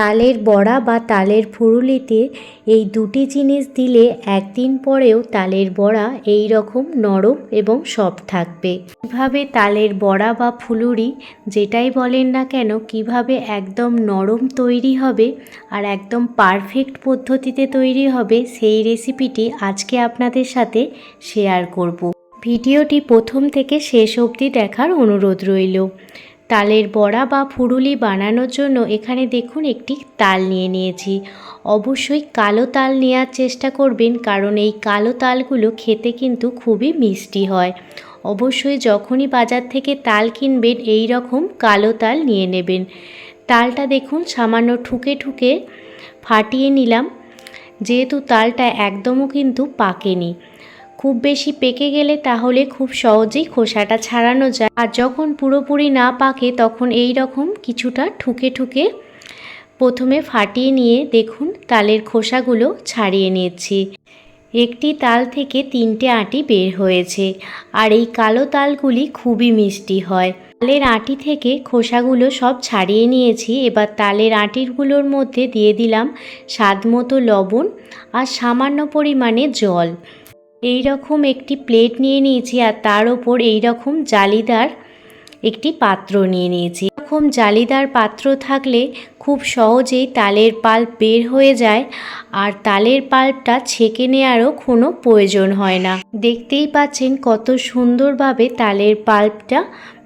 তালের বড়া বা তালের ফুরুলিতে এই দুটি জিনিস দিলে একদিন পরেও তালের বড়া এই রকম নরম এবং সফট থাকবে। কীভাবে তালের বড়া বা ফুলুরি যেটাই বলেন না কেন, কীভাবে একদম নরম তৈরি হবে আর একদম পারফেক্ট পদ্ধতিতে তৈরি হবে, সেই রেসিপিটি আজকে আপনাদের সাথে শেয়ার করব। ভিডিওটি প্রথম থেকে শেষ অবধি দেখার অনুরোধ রইল। তালের বড়া বা ফুরুলি বানানোর জন্য এখানে দেখুন একটি তাল নিয়ে নিয়েছি। অবশ্যই কালো তাল নেওয়ার চেষ্টা করবেন, কারণ এই কালো তালগুলো খেতে কিন্তু খুবই মিষ্টি হয়। অবশ্যই যখনই বাজার থেকে তাল কিনবেন, এই রকম কালো তাল নিয়ে নেবেন। তালটা দেখুন সামান্য ঠুকে ঠুকে ফাটিয়ে নিলাম। যেহেতু তালটা একদমও কিন্তু পাকেনি। খুব বেশি পেকে গেলে তাহলে খুব সহজেই খোসাটা ছাড়ানো যায়। আর যখন পুরোপুরি না পাকে, তখন এই রকম কিছুটা ঠুকে ঠুকে প্রথমে ফাটিয়ে নিয়ে দেখুন তালের খোসাগুলো ছাড়িয়ে নিয়েছি একটি তাল থেকে তিনটে আটি বের হয়েছে আর এই কালো তালগুলি খুবই মিষ্টি হয়। তালের আটি থেকে খোসাগুলো সব ছাড়িয়ে নিয়েছি। এবার তালের আটিগুলোর মধ্যে দিয়ে দিলাম স্বাদ মতো লবণ আর সামান্য পরিমাণে জল। এই রকম একটি প্লেট নিয়ে নিয়েছি আর তার ওপর এই রকম জালিদার একটি পাত্র নিয়ে নিয়েছি। এরকম জালিদার পাত্র থাকলে খুব সহজেই তালের পাল্প বের হয়ে যায় আর তালের পাল্পটা ছেঁকে নেওয়ারও কোনো প্রয়োজন হয় না। দেখতেই পাচ্ছেন কত সুন্দরভাবে তালের পাল্পটা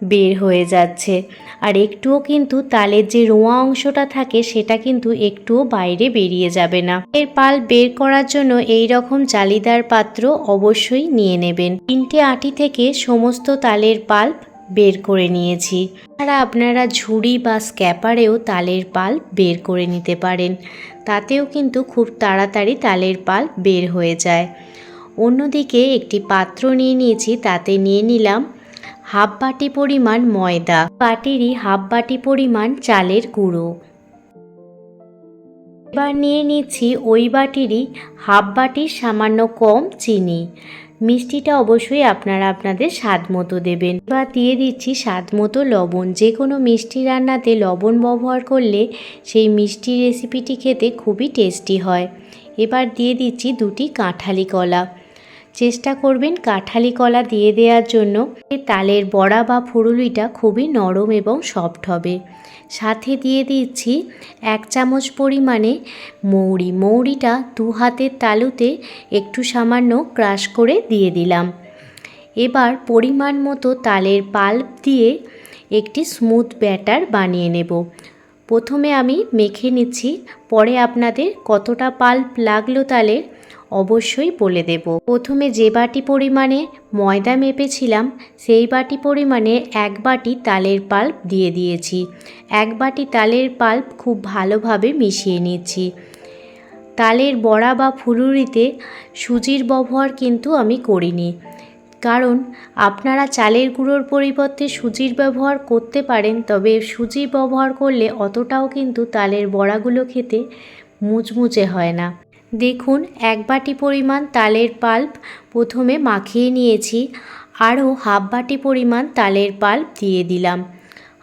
বের হয়ে যাচ্ছে। আর একটুও কিন্তু তালের যে রোয়া অংশটা থাকে সেটা কিন্তু একটুও বাইরে বেরিয়ে যাবে না। এর পাল বের করার জন্য এই রকম জালিদার পাত্র অবশ্যই নিয়ে নেবেন। তিনটে আটি থেকে সমস্ত তালের পাল্প বের করে নিয়েছি। আর আপনারা ঝুড়ি বা স্ক্যাপারেও তালের পাল বের করে নিতে পারেন। তাতেও কিন্তু খুব তাড়াতাড়ি তালের পাল বের হয়ে যায়। অন্যদিকে একটি পাত্র নিয়ে নিয়েছি, তাতে নিয়ে নিলাম হাফ বাটি পরিমাণ ময়দা বাটিরই হাফ বাটি পরিমাণ চালের গুঁড়ো। এবার নিয়ে নিচ্ছি ওই বাটিরই হাফ বাটির সামান্য কম চিনি। মিষ্টিটা অবশ্যই আপনারা আপনাদের স্বাদ মতো দেবেন। বা দিয়ে দিচ্ছি স্বাদ মতো লবণ। যে কোনো মিষ্টি রান্নাতে লবণ ব্যবহার করলে সেই মিষ্টি রেসিপিটি খেতে খুবই টেস্টি হয়। এবার দিয়ে দিচ্ছি দুটি কাঁঠালি কলা। চেষ্টা করবেন কাঁঠালি কলা দিয়ে দেওয়ার জন্য। তালের বড়া বা ফুরুলিটা খুবই নরম এবং সফট হবে। সাথে দিয়ে দিচ্ছি এক চামচ পরিমাণে মৌরি। মৌরিটা দু হাতের তালুতে একটু সামান্য ক্রাশ করে দিয়ে দিলাম। এবার পরিমাণ মতো তালের পাল্প দিয়ে একটি স্মুথ ব্যাটার বানিয়ে নেব। প্রথমে আমি মেখে নিচ্ছি, পরে আপনাদের কতটা পাল্প লাগল তালের অবশ্যই বলে দেব। প্রথমে যে বাটি পরিমাণে ময়দা মেপেছিলাম, সেই বাটি পরিমাণে এক বাটি তালের পাল্প দিয়ে দিয়েছি। এক বাটি তালের পাল্প খুব ভালোভাবে মিশিয়ে নিচ্ছি। তালের বড়া বা ফুলুরিতে সুজির ব্যবহার কিন্তু আমি করিনি। কারণ আপনারা চালের গুঁড়োর পরিবর্তে সুজির ব্যবহার করতে পারেন, তবে সুজি ব্যবহার করলে অতটাও কিন্তু তালের বড়াগুলো খেতে মুচমুচে হয় না। দেখুন, এক বাটি পরিমাণ তালের পাল্প প্রথমে মাখিয়ে নিয়েছি, আরও হাফ বাটি পরিমাণ তালের পাল্প দিয়ে দিলাম।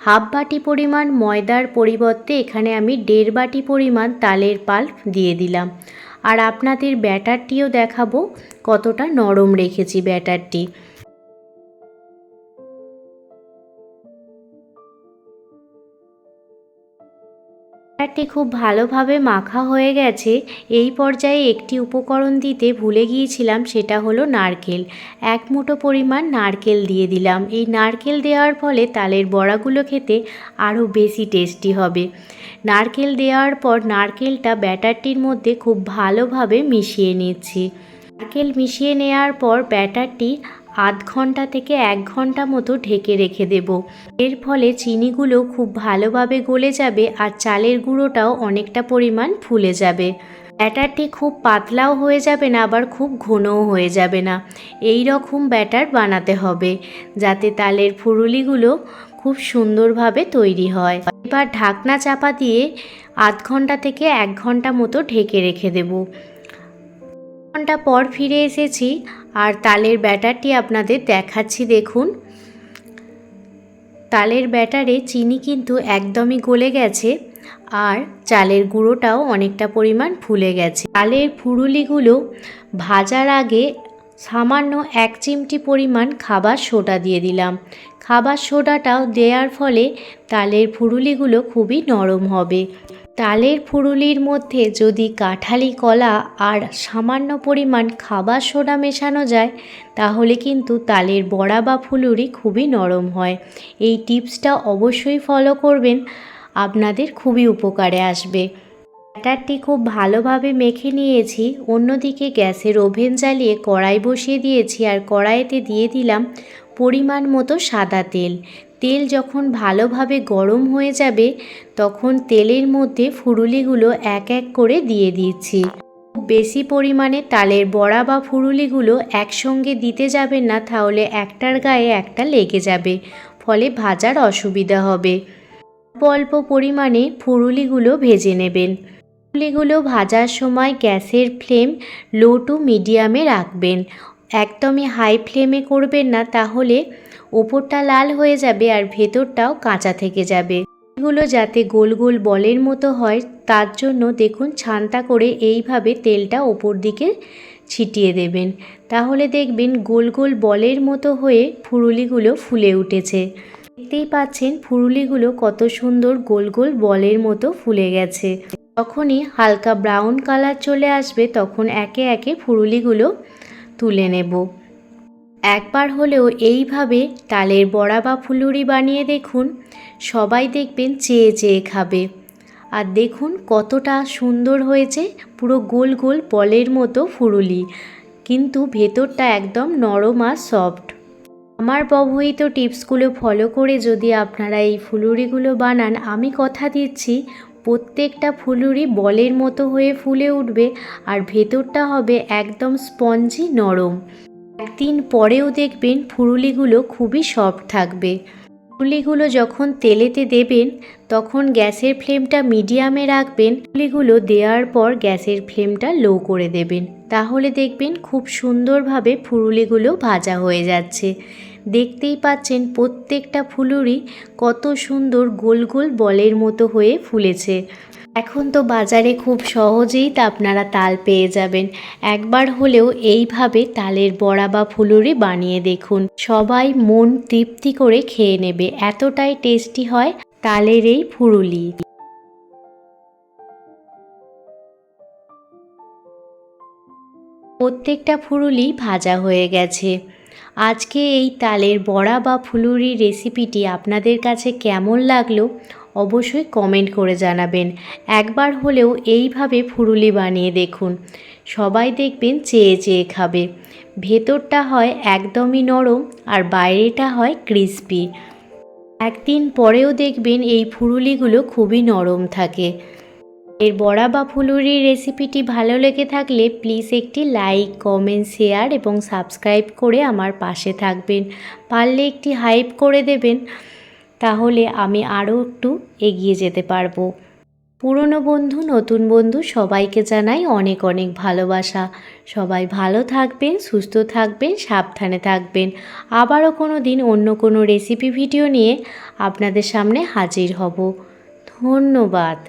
হাফ বাটি পরিমাণ ময়দার পরিবর্তে এখানে আমি দেড় বাটি পরিমাণ তালের পাল্প দিয়ে দিলাম। আর আপনাদের ব্যাটারটিও দেখাবো কতটা নরম রেখেছি ব্যাটারটি। ব্যাটারটি খুব ভালোভাবে মাখা হয়ে গেছে। এই পর্যায়ে একটি উপকরণ দিতে ভুলে গিয়েছিলাম, সেটা হলো নারকেল। এক মুঠো পরিমাণ নারকেল দিয়ে দিলাম। এই নারকেল দেওয়ার ফলে তালের বড়াগুলো খেতে আরও বেশি টেস্টি হবে। নারকেল দেওয়ার পর নারকেলটা ব্যাটারটির মধ্যে খুব ভালোভাবে মিশিয়ে নিচ্ছি। নারকেল মিশিয়ে নেওয়ার পর ব্যাটারটি আধ ঘণ্টা থেকে এক ঘণ্টা মতো ঢেকে রেখে দেব। এর ফলে চিনিগুলো খুব ভালোভাবে গলে যাবে আর চালের গুঁড়োটাও অনেকটা পরিমাণ ফুলে যাবে। ব্যাটারটি খুব পাতলাও হয়ে যাবে না, আবার খুব ঘনও হয়ে যাবে না। এই রকম ব্যাটার বানাতে হবে, যাতে তালের ফুরুলিগুলো খুব সুন্দরভাবে তৈরি হয়। এবার ঢাকনা চাপা দিয়ে আধ ঘণ্টা থেকে এক ঘণ্টা মতো ঢেকে রেখে দেব। ঘণ্টা পর ফিরে এসেছি। আর তালের ব্যাটারটি আপনাদের দেখাচ্ছি দেখুন। তালের ব্যাটারে চিনি কিন্তু একদমই গলে গেছে আর চালের গুঁড়োটাও অনেকটা পরিমাণ ফুলে গেছে। চালের ফুরুলিগুলো ভাজার আগে সামান্য এক চিমটি পরিমাণ খাবার সোডা দিয়ে দিলাম। খাবার সোডাটাও দেওয়ার ফলে তালের ফুরুলিগুলো খুবই নরম হবে। তালের ফুরুলির মধ্যে যদি কাঁঠালি কলা আর সামান্য পরিমাণ খাবার সোডা মেশানো যায়, তাহলে কিন্তু তালের বড়া বা ফুলুরি খুবই নরম হয়। এই টিপসটা অবশ্যই ফলো করবেন, আপনাদের খুবই উপকারে আসবে। ব্যাটারটি খুব ভালোভাবে মেখে নিয়েছি, অন্যদিকে গ্যাসের ওভেন জ্বালিয়ে কড়াই বসিয়ে দিয়েছি আর কড়াইতে দিয়ে দিলাম পরিমাণ মতো সাদা তেল। তেল যখন ভালোভাবে গরম হয়ে যাবে, তখন তেলের মধ্যে ফুরুলিগুলো এক এক করে দিয়ে দিচ্ছি। বেশি পরিমাণে তালের বড়া বা ফুরুলিগুলো একসঙ্গে দিতে যাবেন না, তাহলে একটার গায়ে একটা লেগে যাবে, ফলে ভাজার অসুবিধা হবে। অল্প অল্প পরিমাণে ফুরুলিগুলো ভেজে নেবেন। ফুরুলিগুলো ভাজার সময় গ্যাসের ফ্লেম লো টু মিডিয়ামে রাখবেন। একদমই হাই ফ্লেমে করবেন না, তাহলে ওপরটা লাল হয়ে যাবে আর ভেতরটাও কাঁচা থেকে যাবে। এগুলো যাতে গোল গোল বলের মতো হয়, তার জন্য দেখুন ছানটা করে এইভাবে তেলটা ওপর দিকে ছিটিয়ে দেবেন। তাহলে দেখবেন গোল গোল বলের মতো হয়ে ফুরুলিগুলো ফুলে উঠেছে। দেখতেই পাচ্ছেন ফুরুলিগুলো কত সুন্দর গোল গোল বলের মতো ফুলে গেছে। যখনই হালকা ব্রাউন কালার চলে আসবে, তখন একে একে ফুরুলিগুলো তুলে নেব। একবার হলেও এইভাবে তালের বড়া বা ফুলুরি বানিয়ে দেখুন, সবাই দেখবেন চেয়ে চেয়ে খাবে। আর দেখুন কতটা সুন্দর হয়েছে, পুরো গোল গোল বলের মতো ফুরুলি। কিন্তু ভেতরটা একদম নরম আর সফট। আমার ব্যবহৃত টিপসগুলো ফলো করে যদি আপনারা এই ফুলুরিগুলো বানান, আমি কথা দিচ্ছি, প্রত্যেকটা ফুলুরি বলের মতো হয়ে ফুলে উঠবে আর ভেতরটা হবে একদম স্পঞ্জি নরম। একদিন পরেও দেখবেন ফুরুলিগুলো খুবই সফট থাকবে। ফুরুলিগুলো যখন তেলেতে দেবেন, তখন গ্যাসের ফ্লেমটা মিডিয়ামে রাখবেন। ফুলিগুলো দেওয়ার পর গ্যাসের ফ্লেমটা লো করে দেবেন। তাহলে দেখবেন খুব সুন্দরভাবে ফুরুলিগুলো ভাজা হয়ে যাচ্ছে। দেখতেই পাচ্ছেন প্রত্যেকটা ফুলুরি কত সুন্দর গোল গোল বলের মতো হয়ে ফুলেছে। এখন তো বাজারে খুব সহজেই তা আপনারা তাল পেয়ে যাবেন। একবার হলেও এইভাবে তালের বড়া বা ফুলুরি বানিয়ে দেখুন। সবাই মন তৃপ্তি করে খেয়ে নেবে। এতটাই টেস্টি হয় তালের এই ফুরুলি। প্রত্যেকটা ফুরুলি ভাজা হয়ে গেছে। আজকে এই তালের বড়া বা ফুলুরি রেসিপিটি আপনাদের কাছে কেমন লাগল অবশ্যই কমেন্ট করে জানাবেন। একবার হলেও এইভাবে ফুরুলি বানিয়ে দেখুন। সবাই দেখবেন চেয়ে চেয়ে খাবে। ভেতরটা হয় একদমই নরম আর বাইরেটা হয় ক্রিস্পি। একদিন পরেও দেখবেন এই ফুরুলিগুলো খুবই নরম থাকে। এর বড়া বা ফুলুরির রেসিপিটি ভালো লেগে থাকলে প্লিজ একটি লাইক কমেন্ট শেয়ার এবং সাবস্ক্রাইব করে আমার পাশে থাকবেন। পারলে একটি হাইপ করে দেবেন, তাহলে আমি আরও একটু এগিয়ে যেতে পারব। পুরনো বন্ধু, নতুন বন্ধু সবাইকে জানাই অনেক অনেক ভালোবাসা। সবাই ভালো থাকবেন, সুস্থ থাকবেন, সাবধানে থাকবেন। আবারও কোনো দিন অন্য কোনো রেসিপি ভিডিও নিয়ে আপনাদের সামনে হাজির হব। ধন্যবাদ।